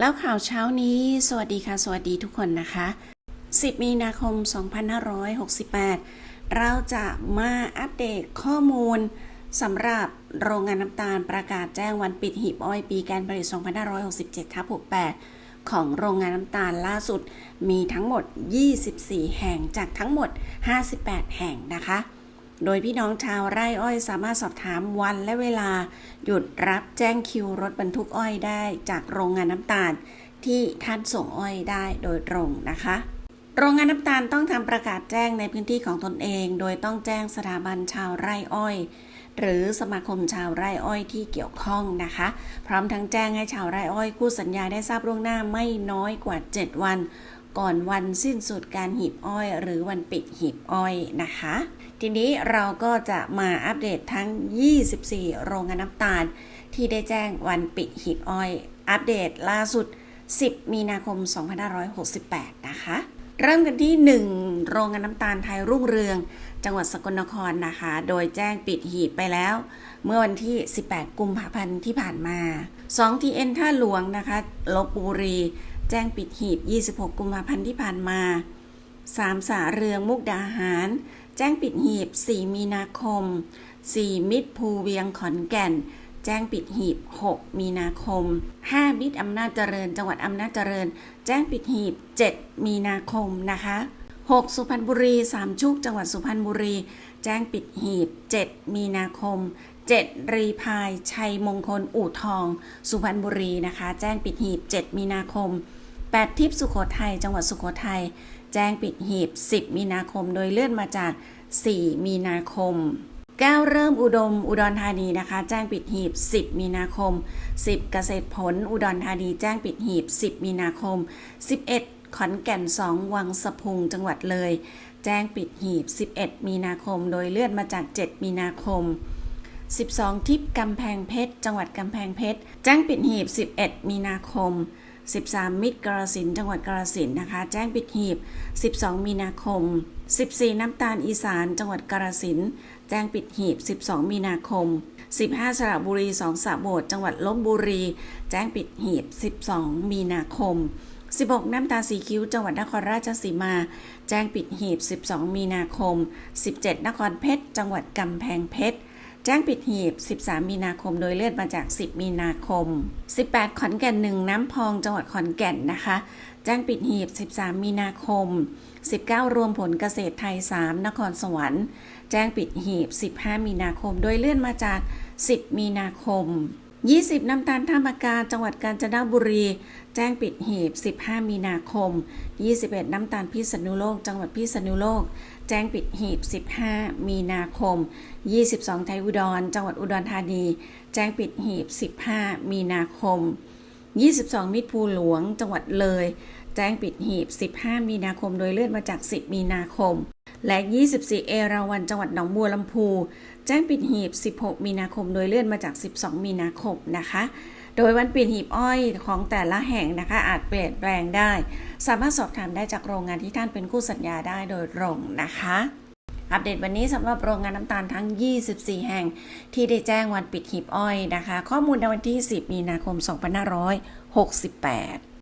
แล้วข่าวเช้านี้ สวัสดีค่ะ สวัสดีทุกคนนะคะ 10 มีนาคม 2568 เราจะมาอัปเดตข้อมูลสำหรับโรงงานน้ำตาลประกาศแจ้งวันปิดหีบอ้อยปีการผลิต 2567ทับ68 ของโรงงานน้ำตาลล่าสุดมีทั้งหมด 24 แห่งจากทั้งหมด 58 แห่งนะคะ โดยพี่น้องชาวไร่อ้อยสามารถสอบถามวันและเวลา หยุดรับแจ้งคิวรถบรรทุกอ้อยได้จากโรงงานน้ำตาล ที่ท่านส่งอ้อยได้โดยตรงนะคะ โรงงานน้ำตาลต้องทำประกาศแจ้งในพื้นที่ของตนเอง โดยต้องแจ้งสถาบันชาวไร่อ้อย หรือสมาคมชาวไร่อ้อยที่เกี่ยวข้องนะคะ พร้อมทั้งแจ้งให้ชาวไร่อ้อยคู่สัญญาได้ทราบล่วงหน้าไม่น้อยกว่า 7 วัน ก่อนวันสิ้นสุดการหีบอ้อย หรือวันปิดหีบอ้อยนะคะ ทีนี้เราก็จะมาอัปเดตทั้ง 24 โรงงานน้ำตาล ที่ได้แจ้งวันปิดหีบอ้อย อัปเดตล่าสุด 10 มีนาคม 2568 นะคะเริ่มกันที่ 1 โรงงานน้ำตาลไทยรุ่งเรือง จังหวัดสกลนครนะคะ โดยแจ้งปิดหีบไปแล้ว เมื่อวันที่ 18 กุมภาพันธ์ที่ผ่านมา 2 TN ท่าหลวงนะคะลบบุรี แจ้งปิดหีบ 26 กุมภาพันธ์ที่ผ่านมา 3 สาเรืองมุกดาหาร แจ้งปิดหีบ 4 มีนาคม 4 มิตรภูเวียงขอนแก่น แจ้งปิดหีบ 6 มีนาคม 5 มิตรอำนาจเจริญ จังหวัดอำนาจเจริญ แจ้งปิดหีบ 7 มีนาคมนะคะ 6 สุพรรณบุรี 3 ชุก จังหวัดสุพรรณบุรี แจ้งปิดหีบ 7 มีนาคม7รีพาย ชัยมงคล อู่ทอง สุพรรณบุรีนะคะ แจ้งปิดหีบ 7 มีนาคม 8 ทิพย์สุโขทัยจังหวัดสุโขทัยแจ้งปิดหีบ 10 มีนาคมโดยเลื่อนมาจาก 4 มีนาคม9เริ่มอุดมอุดรธานีนะคะ แจ้งปิดหีบ 10 มีนาคม 10 เกษตรผลอุดรธานีแจ้งปิดหีบ 10 มีนาคม 11 ขอนแก่น 2 วังสะพุงจังหวัดเลย แจ้งปิดหีบ 11 มีนาคม โดยเลื่อนมาจาก 7 มีนาคม 12 ทิพย์กำแพงเพชร จังหวัดกำแพงเพชร แจ้งปิดหีบ 11 มีนาคม 13 มิตรกรสินจังหวัดกรสินนะคะ แจ้งปิดหีบ 12 มีนาคม 14 น้ำตาลอีสานจังหวัดกรสินแจ้งปิดหีบ 12 มีนาคม 15 สระบุรี 2สระโบดจังหวัดลบบุรี แจ้งปิดหีบ 12 มีนาคม 16 น้ำตาลสีคิ้ว จังหวัดนครราชสีมา แจ้งปิดหีบ 12 มีนาคม 17 นครเพชร จังหวัดกำแพงเพชร แจ้งปิดหีบ 13 มีนาคม โดยเลื่อนมาจาก 10 มีนาคม 18 ขอนแก่น1น้ำพอง จังหวัดขอนแก่นนะคะ แจ้งปิดหีบ 13 มีนาคม 19 รวมผลเกษตรไทย 3 นครสวรรค์ แจ้งปิดหีบ 15 มีนาคม โดยเลื่อนมาจาก 10 มีนาคม 20 น้ำตาลท่ามากา จังหวัดกาญจนบุรี แจ้งปิดหีบ 15 มีนาคม 21 น้ำตาลพิษณุโลก จังหวัดพิษณุโลก แจ้งปิดหีบ 15 มีนาคม 22 ไทยอุดร จังหวัดอุดรธานี แจ้งปิดหีบ 15 มีนาคม 22 มิตรภูหลวง จังหวัดเลย แจ้งปิดหีบ 15 มีนาคม โดยเลื่อนมาจาก 10 มีนาคม และ 24 เอราวัณ จังหวัดหนองบัวลำพู แจ้งปิดหีบ 16 มีนาคม โดยเลื่อนมาจาก 12 มีนาคมนะคะ โดยวันปิดหีบอ้อยของแต่ละแห่งนะคะ อาจเปลี่ยนแปลงได้ สามารถสอบถามได้จากโรงงานที่ท่านเป็นคู่สัญญาได้โดยตรงนะคะอัปเดตวันนี้สำหรับโรงงานน้ำตาลทั้ง 24 แห่ง ที่ได้แจ้งวันปิดหีบอ้อยนะคะ ข้อมูลในวันที่ 10 มีนาคม 2568